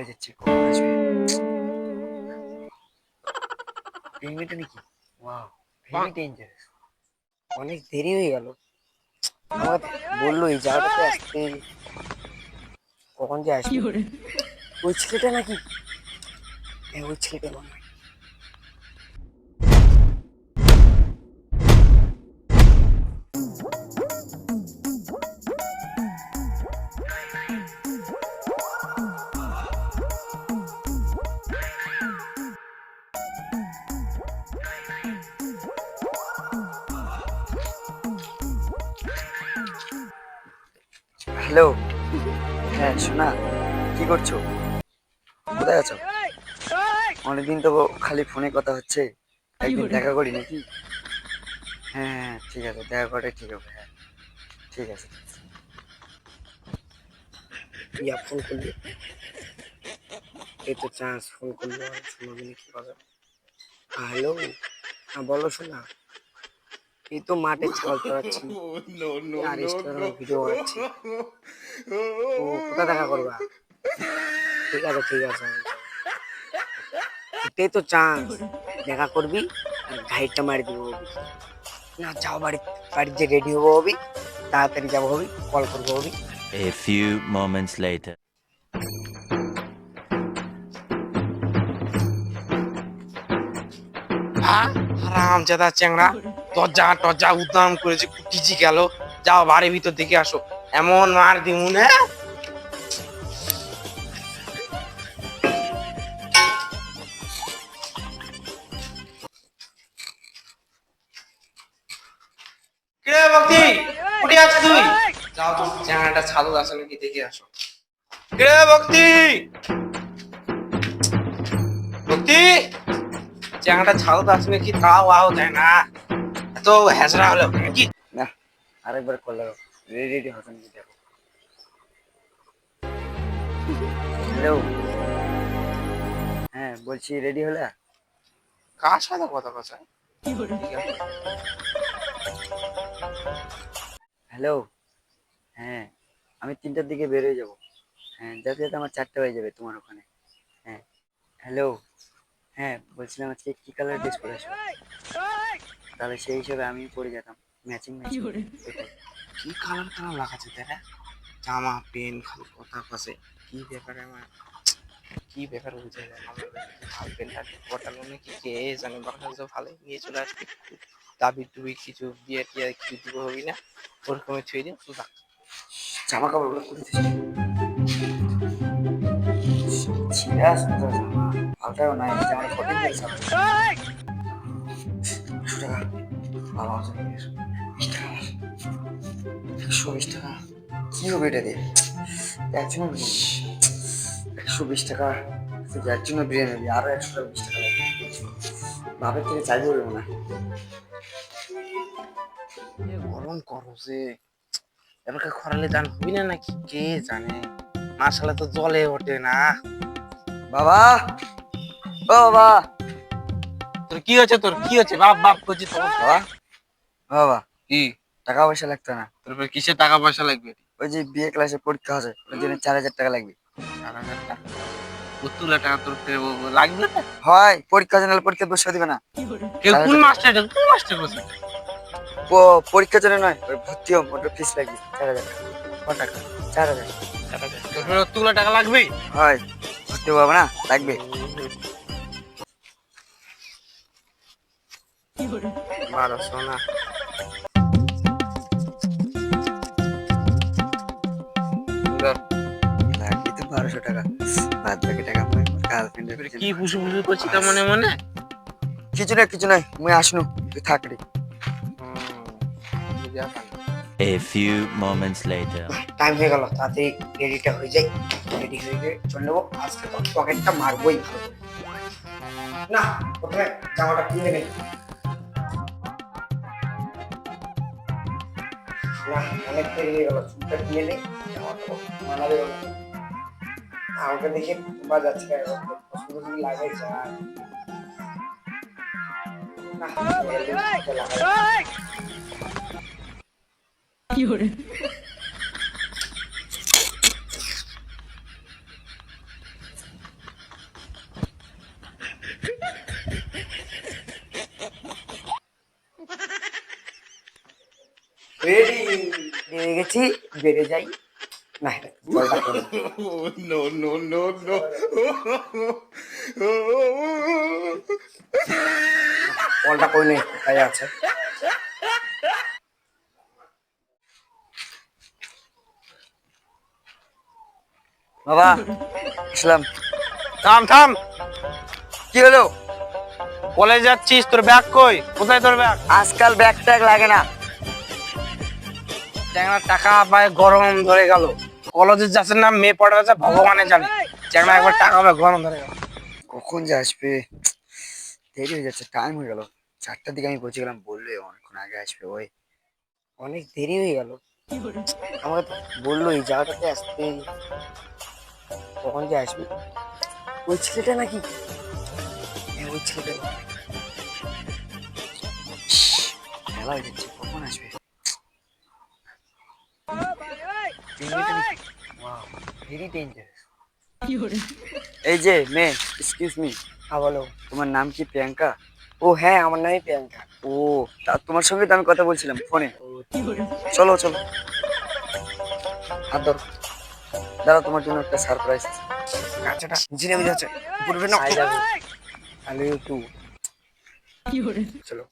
হয়ে যাচ্ছে কখন আসবে। তিন নাকি? ওয়াও ভেরি ডেঞ্জারাস অনেক দেরি হয়ে গেল। বলল এই জায়গাটাতে আসতে। কখন যে আসবে? ওই ছেলেটা নাকি? হ্যাঁ ওই ছেলেটা মনে হ্যালো। হ্যাঁ শোনা কি করছ? কোথায় আছো? অনেকদিন তো খালি ফোনে কথা হচ্ছে। একদিন দেখা করি নাকি? হ্যাঁ হ্যাঁ ঠিক আছে দেখা করে ঠিক হবে হ্যাঁ ঠিক আছে। ইয়া ফোন করলি? এই তো চান্স ফোন করল শোনাবি না কি কথা হ্যালো হ্যাঁ বলো শোনা এই তো মাঠে ছাগল চড়াচ্ছি। আর ইনস্টাগ্রামে ভিডিও বানাচ্ছি। ও কোথায় দেখা করবা? ঠিক আছে ঠিক আছে। এটাই তো চান্স দেখা করবি আর ঘাইটটা মারি দিব না যাও বাড়ি বাড়ির যে রেডি হব হবি তাড়াতাড়ি যাব হবি কল করব হবি A few moments later. আরাম জাদা চ্যাংড়া। দরজা টরজা উদ্দাম করেছে কুটিজি গেল। যাও বাড়ির ভিতর দেখে আসো। এমন মার দিমুন হ্যাঁ? ভক্তি? উঠে আছিস তুই? যাও তো চ্যাংড়াটা ছাদু আসে নাকি দেখে আসো। কে ভক্তি? ভক্তি? চ্যাংড়াটা ছাদু আসে নাকি? তাও আও দেয় না। হ্যাঁচড়া হলো কি? না আরেকবার কল লাগাও। রেডি রেডি হতো নাকি দেখো। হ্যালো হ্যাঁ বলছি রেডি হলে? কার সাথে কথা কথা হ্যালো হ্যাঁ আমি তিনটার দিকে বেরোয় যাব। হ্যাঁ যাতে যাতে আমার চারটে হয়ে যাবে তোমার ওখানে। হ্যাঁ হ্যালো হ্যাঁ বলছিলাম আজকে কি কালার ড্রেস পরে আসবে? তাহলে সেই হিসাবে আমি পরে যেতাম ম্যাচিং ম্যাচিং কি কালার কালার লাগাচ্ছে তারা জামা পেন খালি কথা কাছে কি ব্যাপারে আমার কি ব্যাপার বুঝে যায় আমার হাল পেনটা পটালো নাকি কে জানে বাংলা তো ভালো নিয়ে চলে আসবে দাবি টুবি কিছু বিয়ে টিয়ে কিছু দিব হবি না ওরকম ছুঁয়ে দিন সুদা জামা কাপড়গুলো করে ছিঁড়া সুন্দর জামা পাল্টাও নাই জামা কঠিন দিয়েছে একশো টাকা বাবা আমাকে নিয়ে এসো। বিশ টাকা আমার। একশো বিশ টাকা কি হবে এটা দিয়ে একজন একশো বিশ টাকা শুধু যার জন্য বিরিয়ানি নেবি আরও একশো টাকা বিশ টাকা লাগবে বাপের থেকে চাইব না গরম করছে এবার খরালে দান হবি না নাকি কে জানে মাসালা তো জলে ওঠে না বাবা বাবা তোর কি হচ্ছে তোর কি হচ্ছে বাপ বাপ করছিস তোর বাবা? বাবা কি? টাকা পয়সা লাগতো না। তোর ফের কিসের টাকা পয়সা লাগবে? ওই যে বিয়ে ক্লাসে পরীক্ষা আছে ওই জন্য চার হাজার টাকা লাগবে। চার হাজার টাকা? টাকা তোর লাগবে? না হয় পরীক্ষা জানালে পরীক্ষা বসে দিবে না। কোন মাস্টার কোন মাস্টার বসে ও পরীক্ষা জন্য নয় ওই ভর্তি হোম ওটা ফিস লাগবে চার হাজার টাকা। চার হাজার। চার তোর ফের তুলা টাকা লাগবে? হয় ভর্তি হব না লাগবে। বারোশো না বারোশো টাকা। বাদ বাকি টাকা আমি গার্লফ্রেন্ডের কি করছি তা মনে মনে? কিছু না কিছু নাই মুই আসনু তুই থাক রে। হুম, বুঝা পাই। A few moments later. Time হয়ে গেল তাড়াতাড়ি রেডিটা হয়ে যাই। রেডি হয়ে গিয়ে চলে নেব আজকে তো পকেটটা মারবোই না প্রথমে জামাটা কিনে নেই না অনেক পেরিয়ে হয়ে গেল চুলটা দিয়ে নেই মানাবে গেল আমাকে দেখে বাজাচ্ছে পছন্দ করে লাগে যায় না রেডি বেড়ে গেছি বেড়ে যাই। না জলটা খেয়ে নাও। কলটা কই নেই তাই আছে। বাবা আসলাম। থাম থাম। কি হলো? কলেজ যাচ্ছিস? তোর ব্যাগ কই? কোথায় তোর ব্যাগ? আজকাল ব্যাগ ট্যাগ লাগে না। চ্যাংড়া টাকা পায়, গরম ধরে গেল। কলেজে যাচ্ছে না, মেয়ে পড়া যাচ্ছে ভগবানে জানে। চ্যাংড়া একবার টাকা পায়, গরম ধরে গেল। কখন যে আসবে? দেরি হয়ে যাচ্ছে টাইম হয়ে গেল। চারটার দিকে আমি পৌঁছে গেলাম বলল অনেকক্ষণ আগে আসবে, ওই অনেক দেরি হয়ে গেল। আমাকে বলল, এই জায়গাটাতে আসতে। কখন যে আসবে? ওই ছেলেটা নাকি? হ্যাঁ ওই ছেলেটা। খেলা হয়ে যাচ্ছে কখন আসবে ভেরি ডেঞ্জারাস এই যে মেয়ে এক্সকিউজ মি হ্যাঁ বলো। তোমার নাম কি প্রিয়াঙ্কা? ও হ্যাঁ আমার নামই প্রিয়াঙ্কা। ও তা তোমার সঙ্গে তো আমি কথা বলছিলাম ফোনে। চলো চলো। হাত ধরো। দাঁড়া তোমার জন্য একটা সারপ্রাইজ আছে। পড়বে না। আই যাবে। আই লাভ ইউ টু চলো।